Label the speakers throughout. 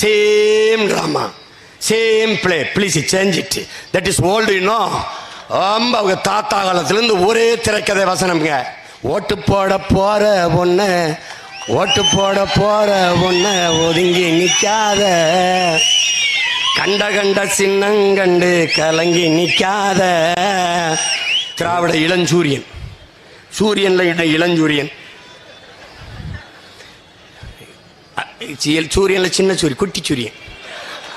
Speaker 1: Same drama same play please change it that is old இன்னும் ரொம்ப அவங்க தாத்தா காலத்துலேருந்து ஒரே திரைக்கதை வசனம்ங்க. ஓட்டு போட போற ஒன்று ஓட்டு போட போற ஒன்று ஒதுங்கி நிற்காத கண்ட கண்ட சின்னங்கண்டு கலங்கி நிற்காத திராவிட இளஞ்சூரியன். சூரியனில் இட இளஞ்சூரியன். அ- சி- சூரியன்ல சின்ன சூரியன் குட்டி சூரியன்.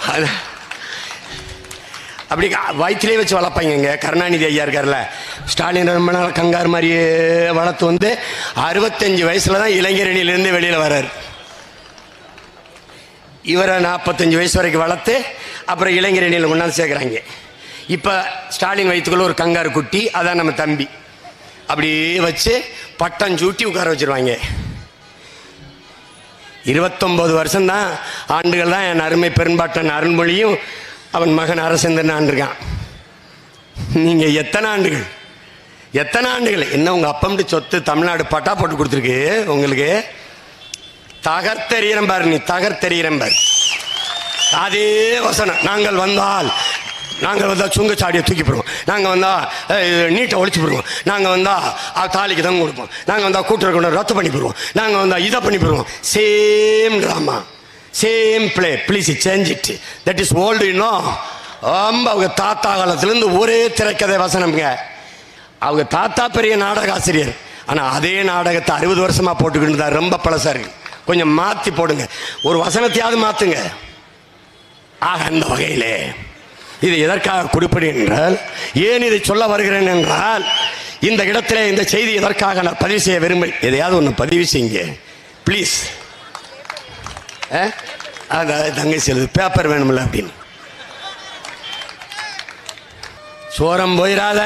Speaker 1: அது அப்படி க- வயிற்றிலே வச்சு வளர்ப்பாங்க கருணாநிதி ஐயா இருக்கார்ல ஸ்டாலின் ரொம்ப நாள் கங்கார் மாதிரியே வளர்த்து வந்து அறுபத்தஞ்சு வயசுல தான் இளைஞரணியிலேருந்து வெளியில் வர்றார். இவரை நாற்பத்தஞ்சு வயசு வரைக்கும் வளர்த்து அப்புறம் இளைஞரணியில் கொண்டாந்து சேர்க்குறாங்க. இப்போ ஸ்டாலின் வயிற்றுக்குள்ள ஒரு கங்கார் குட்டி அதான் நம்ம தம்பி. அப்படியே வச்சு பட்டம் சூட்டி உட்கார வச்சிருவாங்க. இருபத்தொன்பது வருஷம்தான் ஆண்டுகள் தான் என் அருமை பெரும்பாட்டன் அருண்மொழியும் அவன் மகன் அரசேந்திரன் ஆண்டிருக்கான். நீங்கள் எத்தனை ஆண்டுகள்? எத்தனை ஆண்டுகள்? என்ன உங்கள் அப்பம்ட்டு சொத்து தமிழ்நாடு பட்டா போட்டு கொடுத்துருக்கு? உங்களுக்கு தகர்த்தெறியறம் பாரு நீ தகர்த்தெறியிறம்பார் அதே வசனம். நாங்கள் வந்தால் நாங்கள் வந்தால் சுங்கச்சாடியை தூக்கி போடுவோம். நாங்கள் வந்தால் நீட்டை ஒழிச்சு போடுவோம். நாங்கள் வந்தால் தாலிக்கு தான் கொடுப்போம். நாங்கள் வந்தால் கூட்டுற கொண்டு ரத்து பண்ணி போடுவோம். நாங்கள் வந்தால் இதை பண்ணி போடுவோம். Same drama same play please change it that is old இன்னும் ரொம்ப அவங்க தாத்தா காலத்துலேருந்து ஒரே திரைக்கதை வசனம்ங்க. அவங்க தாத்தா பெரிய நாடக ஆசிரியர். ஆனால் அதே நாடகத்தை அறுபது வருஷமாக போட்டுக்கிட்டு இருந்தார் ரொம்ப பழசாக இருக்குது கொஞ்சம் மாற்றி போடுங்க. ஒரு வசனத்தையாவது மாற்றுங்க ஆக அந்த வகையிலே இது எதற்காக குறிப்பிடுகிறேன் என்றால் ஏன் இதை சொல்ல வருகிறேன் என்றால் இந்த இடத்திலே இந்த செய்தி எதற்காக நான் பதிவு செய்ய விரும்ப எதையாவது ஒன்று பதிவு செய்யுங்க. ப்ளீஸ் தங்கை செல்வது பேப்பர் வேணுமில்ல அப்படின்னு. சோரம் போயிடாத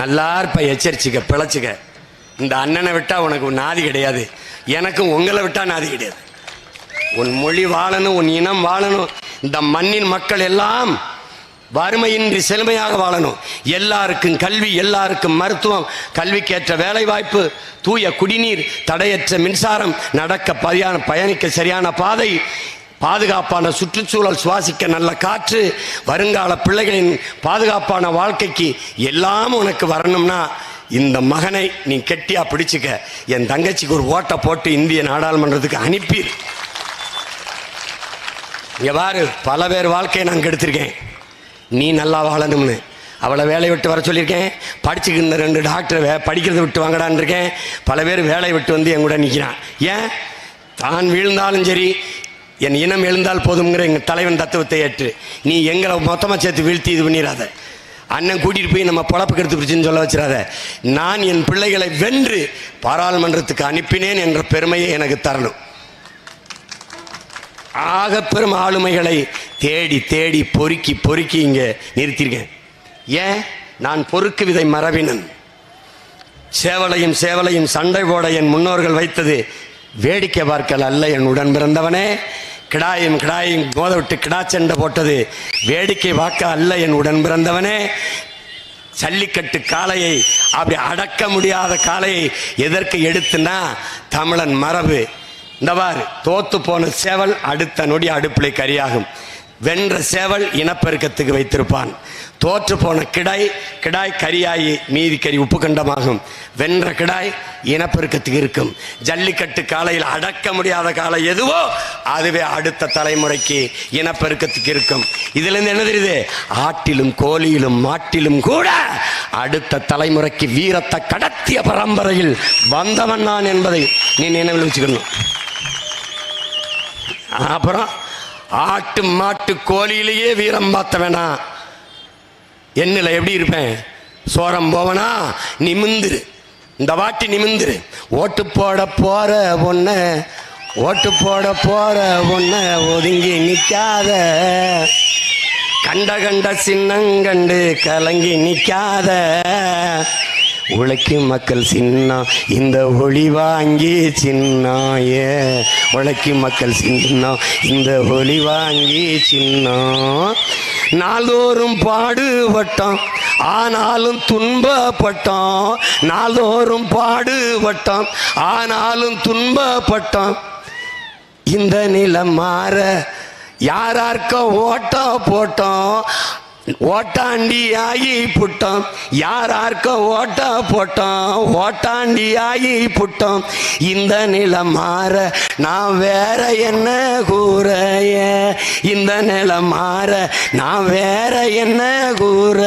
Speaker 1: நல்லா இருப்ப எச்சரிச்சுக்க பிழைச்சிக்க. இந்த அண்ணனை விட்டால் உனக்கு நாதி கிடையாது. எனக்கும் உங்களை விட்டால் நாதி கிடையாது. உன் மொழி வாழணும் உன் இனம் வாழணும். இந்த மண்ணின் மக்கள் எல்லாம் வறுமையின்றி செழுமையாக வாழணும். எல்லாருக்கும் கல்வி எல்லாருக்கும் மருத்துவம் கல்விக்கேற்ற வேலைவாய்ப்பு தூய குடிநீர் தடையற்ற மின்சாரம் நடக்க பதியான பயணிக்க சரியான பாதை பாதுகாப்பான சுற்றுச்சூழல் சுவாசிக்க நல்ல காற்று வருங்கால பிள்ளைகளின் பாதுகாப்பான வாழ்க்கைக்கு எல்லாம் உனக்கு வரணும்னா இந்த மகனை நீ கெட்டியா பிடிச்சிக்க. என் தங்கச்சிக்கு ஒரு ஓட்டை போட்டு இந்திய நாடாளுமன்றத்துக்கு அனுப்பி இங்கே பாரு பல பேர் வாழ்க்கையை நான் கெடுத்திருக்கேன். நீ நல்லா வாழணும்னு. அவளை வேலையை விட்டு வர சொல்லியிருக்கேன். படிச்சுக்கு இந்த ரெண்டு டாக்டரை வே படிக்கிறத விட்டு வாங்கடான்னு இருக்கேன். பல பேர் வேலையை விட்டு வந்து என் கூட நிற்கிறான் ஏன்? தான் வீழ்ந்தாலும் சரி என் இனம் எழுந்தால் போதுங்கிற எங்கள் தலைவன் தத்துவத்தை ஏற்று. நீ எங்களை மொத்தமாக சேர்த்து வீழ்த்தி இது பண்ணிடாத. அண்ணன் கூட்டிகிட்டு போய் நம்ம பொழப்புக்கு எடுத்து பிடிச்சின்னு சொல்ல வச்சிடாத. நான் என் பிள்ளைகளை வென்று பாராளுமன்றத்துக்கு அனுப்பினேன் என்ற பெருமையை எனக்கு தரணும். ஆகப்பெரும் ஆளுமைகளை தேடி தேடி பொறுக்கி பொறுக்கி இங்கே நிறுத்தியிருக்கேன். ஏன்? நான் பொறுக்கு விதை மரபினன். சேவலையும் சேவலையும் சண்டை போட என் முன்னோர்கள் வைத்தது வேடிக்கை பார்க்கல் அல்ல என் உடன் பிறந்தவனே. கிடாயும் கிடாயும் மோத விட்டு கிடா சண்டை போட்டது வேடிக்கை பார்க்க அல்ல என் உடன் பிறந்தவனே. ஜல்லிக்கட்டு காளையை அப்படி அடக்க முடியாத காளையை எதற்கு எடுத்துனா தமிழன் மரபு. இந்த பாரு தோத்து போன சேவல் அடுத்த நொடி அடுப்பில் கரியாகும். வென்ற சேவல் இனப்பெருக்கத்துக்கு வைத்திருப்பான். தோற்று போன கிடாய் கிடாய் கரியாயி மீதி கறி உப்பு கண்டமாகும் வென்ற கிடாய் இனப்பெருக்கத்துக்கு இருக்கும். ஜல்லிக்கட்டு காலையில் அடக்க முடியாத காலம் எதுவோ அதுவே அடுத்த தலைமுறைக்கு இனப்பெருக்கத்துக்கு இருக்கும். இதுல இருந்து என்ன தெரியுது? ஆட்டிலும் கோழியிலும் மாட்டிலும் கூட அடுத்த தலைமுறைக்கு வீரத்தை கடத்திய பரம்பரையில் வந்தவன் நான் என்பதை நீ நினைவில் வச்சுக்கணும். அப்புறம் ஆட்டு மாட்டு கோழியிலேயே வீரம் பார்த்த வேணாம் என்னில் எப்படி இருப்பேன்? சோரம் போவனா? நிமிந்துரு. இந்த வாட்டி நிமிந்துரு. ஓட்டு போட போற ஒன்ன ஓட்டு போட போற ஒன்ன ஒதுங்கி நிற்காத கண்ட கண்ட சின்னங்கண்டு கலங்கி நிற்காத உழைக்கும் மக்கள் சின்னம் இந்த ஒளி வாங்கி சின்னாய. ஏ உழைக்கும் மக்கள் சின்னம் இந்த ஒளி வாங்கி சின்னம் நாள்தோறும் பாடுபட்டோம் ஆனாலும் துன்பப்பட்டோம் நாள்தோறும் பாடுபட்டோம் ஆனாலும் துன்பப்பட்டோம் இந்த நிலம் மாற யாரார்க்க ஓட்டம் போட்டோம் ஓட்டாண்டி ஆகி புட்டோம். யாரார்க்க ஓட்ட போட்டோம். ஓட்டாண்டி ஆகி புட்டோம். இந்த நிலம் மாற நான் வேற என்ன கூறைய? இந்த நிலம் மாற நான் வேற என்ன கூற?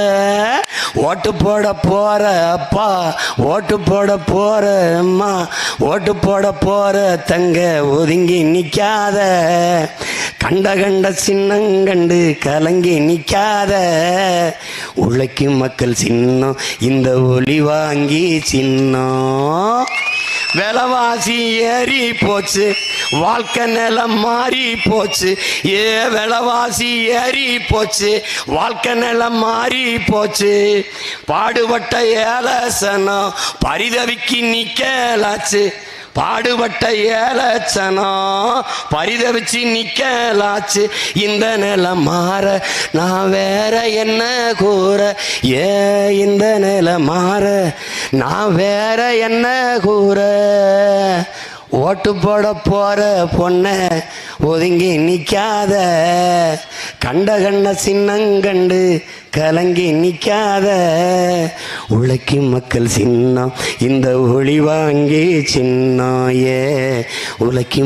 Speaker 1: ஓட்டு போட போற அப்பா ஓட்டு போட போற அம்மா ஓட்டு போட போற தங்க ஒதுங்கி நிற்காத கண்ட கண்ட சின்னங்கண்டு கலங்கி நிற்காத உழைக்கும் மக்கள் சின்னம் இந்த ஒளி வாங்கி சின்னம். விலைவாசி ஏறி போச்சு வாழ்க்கை நிலம் மாறி போச்சு ஏ விலைவாசி ஏறி போச்சு வாழ்க்கை நிலம் மாறி போச்சு. பாடுபட்ட ஏலசனம் பரிதவிக்கு நிக்கலாச்சு. பாடுபட்ட ஏலச்சனம் பரிதவிச்சு நிக்கலாச்சு. இந்த நிலம் மாற நான் வேற என்ன கூற? ஏ இந்த நிலம் மாற நான் வேற என்ன கூற? ஓட்டு போட போற பொண்ண ஒதுங்கி நிக்காத. கண்ட கண்ண சின்னங்கண்டு கலங்கி நிக்காத. உழைக்கு மக்கள் சின்னம் இந்த ஒளி வாங்கி சின்னம் ஏ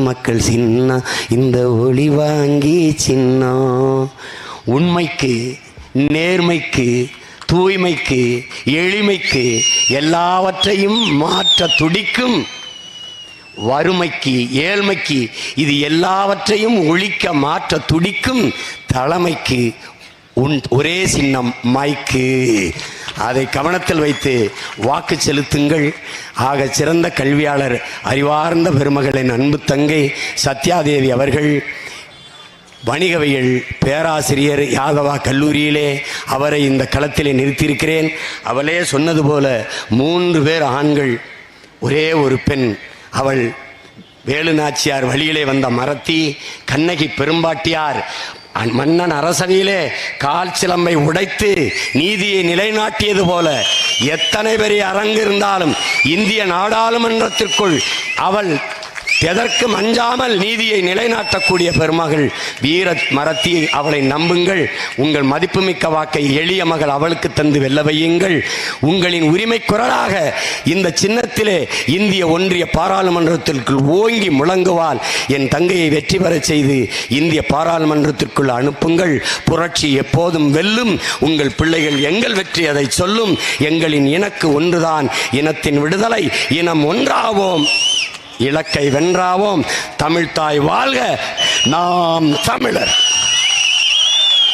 Speaker 1: மக்கள் சின்னம் இந்த ஒளி வாங்கி சின்னம். உண்மைக்கு நேர்மைக்கு தூய்மைக்கு எளிமைக்கு எல்லாவற்றையும் மாற்ற துடிக்கும் வறுமைக்கு ஏழ்மைக்கு இது எல்லாவற்றையும் ஒழிக்க மாற்ற துடிக்கும் தலைமைக்கு உன் ஒரே சின்னம் மைக்கு. அதை கவனத்தில் வைத்து வாக்கு செலுத்துங்கள். ஆக சிறந்த கல்வியாளர் அறிவார்ந்த பெருமகளின் அன்பு தங்கை சத்யாதேவி அவர்கள் வணிகவியல் பேராசிரியர் யாதவா கல்லூரியிலே அவரை இந்த களத்திலே நிறுத்தியிருக்கிறேன். அவளே சொன்னது போல மூன்று பேர் ஆண்கள் ஒரே ஒரு பெண். அவள் வேலு நாச்சியார் வழியிலே வந்த மரத்தி கண்ணகி பெரும்பாட்டியார் மன்னன் அரசவையிலே கால் சிலம்பை உடைத்து நீதியை நிலைநாட்டியது போல எத்தனை பெரிய அரங்கு இருந்தாலும் இந்திய நாடாளுமன்றத்திற்குள் அவள் எதற்கும் அஞ்சாமல் நீதியை நிலைநாட்டக்கூடிய பெருமகள் வீர மரத்தி அவளை நம்புங்கள். உங்கள் மதிப்புமிக்க வாக்கை எளிய மகள் அவளுக்கு தந்து வெல்ல வையுங்கள். உங்களின் உரிமை குரலாக இந்த சின்னத்திலே இந்திய ஒன்றிய பாராளுமன்றத்திற்குள் ஓங்கி முழங்குவால் என் தங்கையை வெற்றி பெறச் செய்து இந்திய பாராளுமன்றத்திற்குள் அனுப்புங்கள். புரட்சி எப்போதும் வெல்லும். உங்கள் பிள்ளைகள் எங்கள் வெற்றி அதை சொல்லும். எங்களின் இனக்கு ஒன்றுதான். இனத்தின் விடுதலை. இனம் ஒன்றாவோம். இலக்கை வென்றாவோம். தமிழ்தாய் வாழ்க. நாம் தமிழர்.